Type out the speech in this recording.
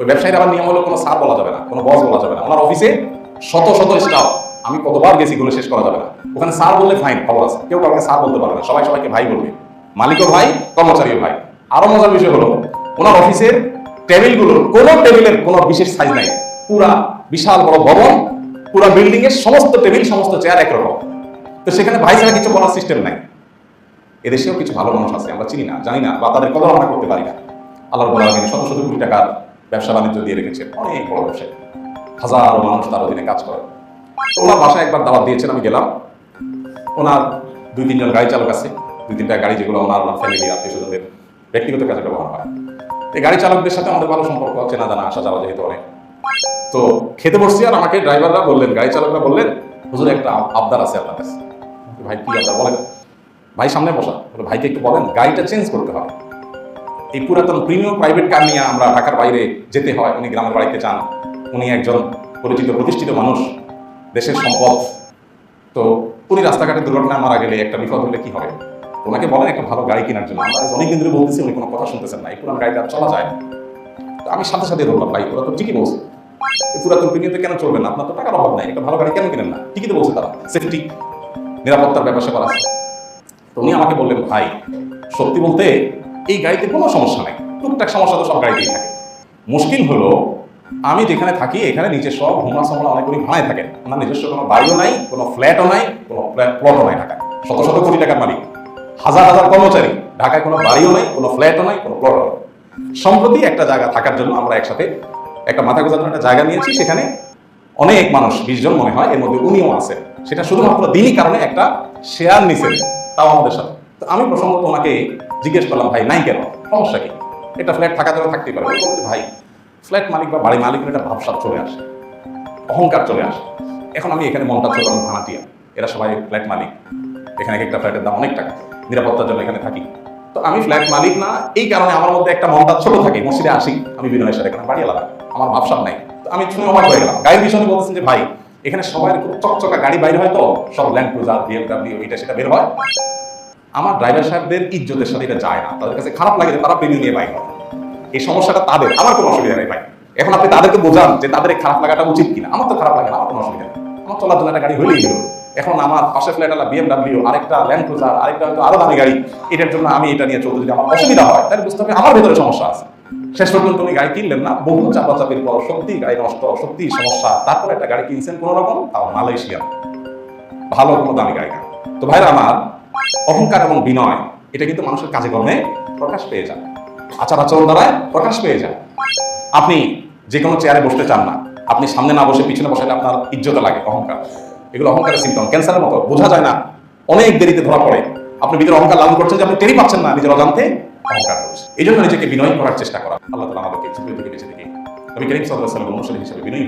ওই ব্যবসায়ীর আবার নিয়ম হলো কোনো স্যার বলা যাবে না, কোনো বস বলা যাবে না। ওনার অফিসে শত শত স্টাফ আমি কতবার গেছি গুলো শেষ করা যাবে না। ওখানে স্যার বললে ফাইন খবর আছে। কেউ কাউকে স্যার বলতে পারবে না, সবাই সবাইকে ভাই বলবে। মালিকও ভাই, কর্মচারীও ভাই। আরও মজার বিষয় হলো, ওনার অফিসের টেবিলগুলোর কোনো টেবিলের কোনো বিশেষ সাইজ নাই। পুরা বিশাল বড় ভবন, পুরা বিল্ডিং এর সমস্ত টেবিল, সমস্ত চেয়ার একরকম তো সেখানে ভাই ছাড়া কিছু বলার সিস্টেম নাই। এদেশেও কিছু ভালো মানুষ আছে, আমরা চিনি না, জানি না, বা তাদের কদর আমরা করতে পারি না। আল্লাহর বলা শত শত কোটি টাকার ব্যবসা বাণিজ্য দিয়ে রেখেছে, অনেক বড় ব্যবসায়ী হাজারো মানুষ তার অধীনে কাজ করে। ওনার বাসায় একবার দাওয়াত দিয়েছেন, আমি গেলাম। ওনার দুই তিনজন গাড়ি চালক আছে, দুই তিনটা গাড়ি যেগুলো ওনার ওনার ফ্যামিলি আত্মীয় স্বজনদের ব্যক্তিগত কাজে ব্যবহার হয়। এই গাড়ি চালকদের সাথে আমাদের ভালো সম্পর্ক, চেনা জানা, আসা যাওয়া যেহেতু অনেক। তো খেতে বসছি আর আমাকে ড্রাইভাররা বললেন, গাড়ি চালকরা বললেন, হুজুর, একটা আবদার আছে আপনার কাছে। ভাই, কি আবদার? বলেন, ভাই, সামনে বসা। ভাইকে একটু বলেন, গাড়িটা চেঞ্জ করতে হবে। এই পুরাতন প্রিমিয়াম প্রাইভেট কার নিয়ে আমরা ঢাকার বাইরে যেতে হয়, উনি গ্রামের বাড়িতে যান। উনি একজন পরিচিত, প্রতিষ্ঠিত মানুষ, দেশের সম্পদ। তো উনি রাস্তাঘাটে দুর্ঘটনায় মারা গেলে একটা বিপদ হলে কি হবে? ওনাকে বলেন একটা ভালো গাড়ি কেনার জন্য। আমরা অনেকদিন ধরে বলতেছি, উনি কোনো কথা শুনতেছেন না। এই পুরান আর চলা যায় না। তো আমি সাথে সাথে ধরলাম ভাই, ওরা তো ঠিকই বলছে। পুরাতন প্রিমিয়ামে কেন চলবে না? আপনার তো টাকার অভাব নাই। একটা ভালো গাড়ি কেন কিনেন না? ঠিকই তো বলছে তারা। সেফটি নিরাপত্তার ব্যাপার স্যাপার আছে। উনি আমাকে বললেন, ভাই, সত্যি বলতে এই গাড়িতে কোনো সমস্যা নাই। টুকটাক সমস্যা তো সব গাড়িতেই থাকে। মুশকিল হলো, আমি যেখানে থাকি, এখানে নিচে সব হোমরা সমরা অনেকগুলি ভাড়ায় থাকে। আমার নিজস্ব কোনো বাড়িও নাই, কোনো ফ্ল্যাটও নাই, কোনো প্লটও নাই ঢাকায়। শত শত কোটি টাকার মালিক। হাজার হাজার কর্মচারী। ঢাকায় কোনো বাড়িও নাই, কোনো ফ্ল্যাটও নাই, কোনো প্লটও নাই। সম্প্রতি একটা জায়গা থাকার জন্য আমরা একসাথে একটা মাথা গোজার একটা জায়গা নিয়েছি। সেখানে অনেক মানুষ, বিশ জন মনে হয়, এর মধ্যে উনিও আছে সেটা শুধুমাত্র দিনই কারণে একটা শেয়ার নিছেন, তাও আমাদের সাথে। তো আমি প্রসঙ্গত ওনাকে জিজ্ঞেস করলাম, ভাই, নাই কেন? সমস্যা কি? একটা ফ্ল্যাট থাকা যাবে থাকতেই পারে। ভাই ফ্ল্যাট মালিক বা বাড়ি মালিকের একটা ভাবসাব চলে আসে, অহংকার চলে আসে। এখন আমি এখানে মনটা ছোট ভাড়াটিয়া, এরা সবাই ফ্ল্যাট মালিক। এখানে একটা ফ্ল্যাটের দাম অনেক টাকা, নিরাপত্তার জন্য এখানে থাকি। তো আমি ফ্ল্যাট মালিক না, এই কারণে আমার মধ্যে একটা মনটা ছোট থাকে, মসজিদে আসি, আমি বিনয়ের সাথে এখানে বাড়ি আলাদা, আমার ভাবসাব নাই। তো আমি শুনে অবাক হয়ে গেলাম। গাড়ির বিষয়ে বলতেছেন যে, ভাই, এখানে সবাই চকচকা গাড়ি বাইরে হয় তো? সব ল্যান্ড ক্রুজার বিএমডাব্লিউ এটা সেটা বের হয়? আমার ড্রাইভার সাহেবদের ইজ্জতের সাথে এটা যায় না। তাদের কাছে খারাপ লাগে তারা প্রেমিং নিয়ে বাইক এই সমস্যাটা তাদের, আমার কোনো অসুবিধা নেই ভাই। এখন আপনি তাদেরকে বোঝান যে তাদের খারাপ লাগাটা উচিত কিনা। আমার তো খারাপ লাগে আমার কোনো অসুবিধা নেই। আমার চলার জন্য একটা গাড়ি হলেই গেল এখন আমার পাশে ফ্ল্যাট আলা বিএমডাব্লিউ আরেকটা ল্যান্ড ক্রুজার আরেকটা হয়তো আরও দামি গাড়ি। এটার জন্য আমি এটা নিয়ে চলতে যদি আমার অসুবিধা হয়, তাহলে বুঝতে হবে আমার ভেতরে সমস্যা আছে। শেষ পর্যন্ত উনি গাড়ি কিনলেন না। বহু চাপাচাপির পর সত্যি গাড়ি নষ্ট, সত্যি সমস্যা। তারপর একটা গাড়ি কিনছেন কোনো রকম তাও মালয়েশিয়া। ভালো কোনো দামি গাড়ি না তো ভাইরা আমার অহংকার এবং বিনয়, এটা কিন্তু মানুষের কাজে কর্মে প্রকাশ পেয়ে যায়। আচার আচরণ দ্বারায় প্রকাশ পেয়ে যায়। আপনি যে কোনো চেয়ারে বসতে চান না। আপনি সামনে না বসে পিছনে বসালে আপনার ইজ্জত লাগে, অহংকার। এগুলো অহংকারের সিমটম ক্যান্সারের মতো। বোঝা যায় না, অনেক দেরিতে ধরা পড়ে। আপনি ভিতরে অহংকার লাভ করছেন যে আপনি টেরি পাচ্ছেন না, নিজের অজান্তে অহংকার করছে এই জন্য নিজেকে বিনয় করার চেষ্টা করা। আল্লাহ তালা আমাদেরকে বেঁচে থেকে নবী করিম সাল্লাহ অনুসারী হিসেবে বিনয়ী